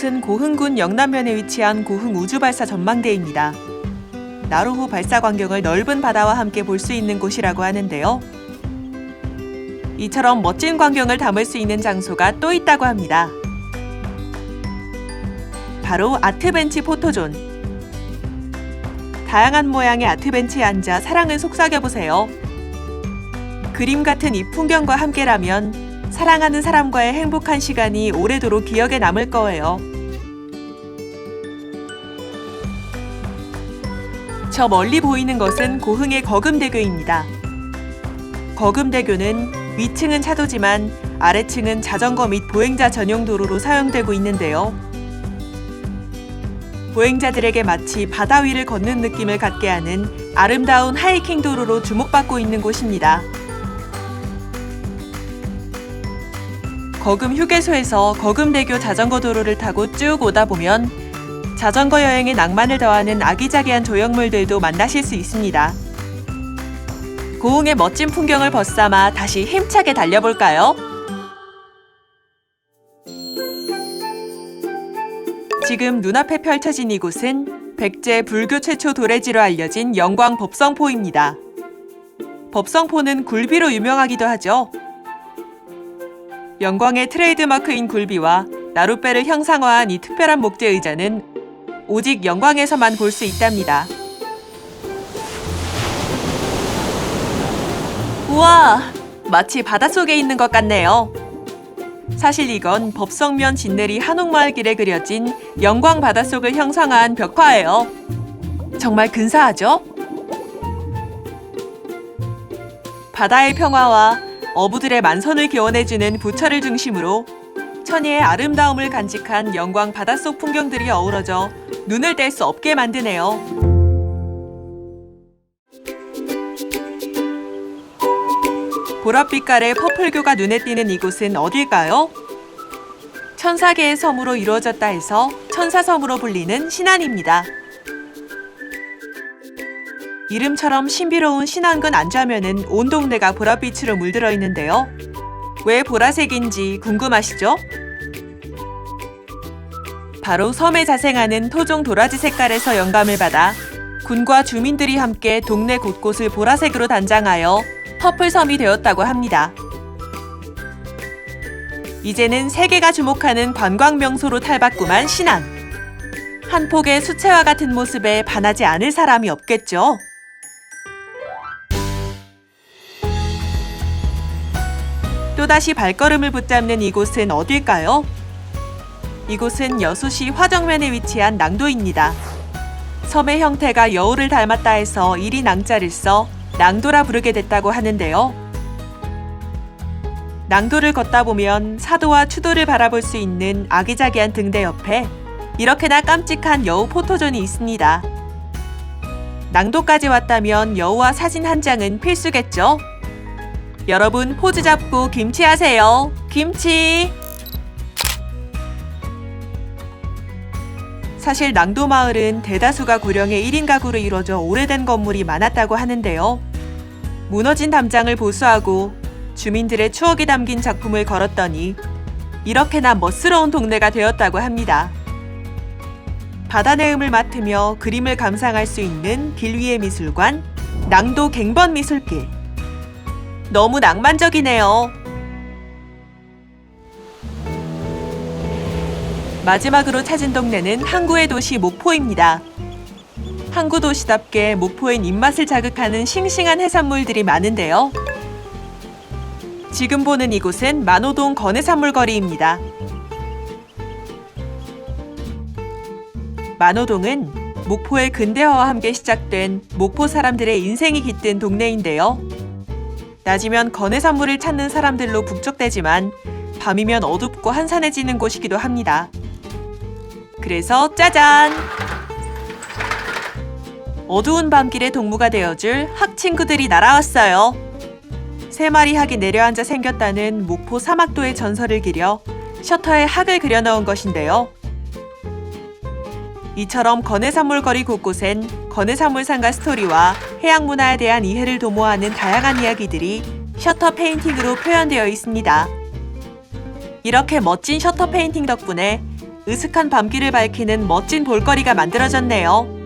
이곳은 고흥군 영남면에 위치한 고흥 우주발사 전망대입니다. 나로호 발사 광경을 넓은 바다와 함께 볼 수 있는 곳이라고 하는데요. 이처럼 멋진 광경을 담을 수 있는 장소가 또 있다고 합니다. 바로 아트벤치 포토존. 다양한 모양의 아트벤치에 앉아 사랑을 속삭여 보세요. 그림 같은 이 풍경과 함께라면 사랑하는 사람과의 행복한 시간이 오래도록 기억에 남을 거예요. 저 멀리 보이는 것은 고흥의 거금대교입니다. 거금대교는 위층은 차도지만 아래층은 자전거 및 보행자 전용 도로로 사용되고 있는데요. 보행자들에게 마치 바다 위를 걷는 느낌을 갖게 하는 아름다운 하이킹 도로로 주목받고 있는 곳입니다. 거금 휴게소에서 거금대교 자전거 도로를 타고 쭉 오다 보면 자전거 여행에 낭만을 더하는 아기자기한 조형물들도 만나실 수 있습니다. 고흥의 멋진 풍경을 벗삼아 다시 힘차게 달려볼까요? 지금 눈앞에 펼쳐진 이곳은 백제 불교 최초 도래지로 알려진 영광 법성포입니다. 법성포는 굴비로 유명하기도 하죠. 영광의 트레이드마크인 굴비와 나룻배를 형상화한 이 특별한 목재 의자는 오직 영광에서만 볼 수 있답니다. 우와! 마치 바닷속에 있는 것 같네요. 사실 이건 법성면 진내리 한옥마을길에 그려진 영광 바닷속을 형상화한 벽화예요. 정말 근사하죠? 바다의 평화와 어부들의 만선을 기원해주는 부처를 중심으로 천혜의 아름다움을 간직한 영광 바닷속 풍경들이 어우러져 눈을 뗄 수 없게 만드네요. 보랏빛깔의 퍼플교가 눈에 띄는 이곳은 어딜까요? 천사계의 섬으로 이루어졌다 해서 천사섬으로 불리는 신안입니다. 이름처럼 신비로운 신안군 안좌면은 온 동네가 보랏빛으로 물들어 있는데요. 왜 보라색인지 궁금하시죠? 바로 섬에 자생하는 토종 도라지 색깔에서 영감을 받아 군과 주민들이 함께 동네 곳곳을 보라색으로 단장하여 퍼플섬이 되었다고 합니다. 이제는 세계가 주목하는 관광 명소로 탈바꿈한 신안. 한 폭의 수채화 같은 모습에 반하지 않을 사람이 없겠죠. 또다시 발걸음을 붙잡는 이곳은 어딜까요? 이곳은 여수시 화정면에 위치한 낭도입니다. 섬의 형태가 여우를 닮았다 해서 이리 낭자를 써 낭도라 부르게 됐다고 하는데요. 낭도를 걷다 보면 사도와 추도를 바라볼 수 있는 아기자기한 등대 옆에 이렇게나 깜찍한 여우 포토존이 있습니다. 낭도까지 왔다면 여우와 사진 한 장은 필수겠죠? 여러분 포즈 잡고 김치 하세요. 김치! 사실 낭도 마을은 대다수가 구령의 1인 가구로 이루어져 오래된 건물이 많았다고 하는데요. 무너진 담장을 보수하고 주민들의 추억이 담긴 작품을 걸었더니 이렇게나 멋스러운 동네가 되었다고 합니다. 바다 내음을 맡으며 그림을 감상할 수 있는 길 위의 미술관 낭도 갱번 미술길. 너무 낭만적이네요. 마지막으로 찾은 동네는 항구의 도시 목포입니다. 항구 도시답게 목포엔 입맛을 자극하는 싱싱한 해산물들이 많은데요. 지금 보는 이곳은 만호동 건해산물 거리입니다. 만호동은 목포의 근대화와 함께 시작된 목포 사람들의 인생이 깃든 동네인데요. 낮이면 건해산물을 찾는 사람들로 북적대지만 밤이면 어둡고 한산해지는 곳이기도 합니다. 그래서 짜잔! 어두운 밤길의 동무가 되어줄 학 친구들이 날아왔어요. 세 마리 학이 내려앉아 생겼다는 목포 사막도의 전설을 기려 셔터에 학을 그려넣은 것인데요. 이처럼 건해산물 거리 곳곳엔 건해산물상가 스토리와 해양 문화에 대한 이해를 도모하는 다양한 이야기들이 셔터 페인팅으로 표현되어 있습니다. 이렇게 멋진 셔터 페인팅 덕분에 으슥한 밤길을 밝히는 멋진 볼거리가 만들어졌네요.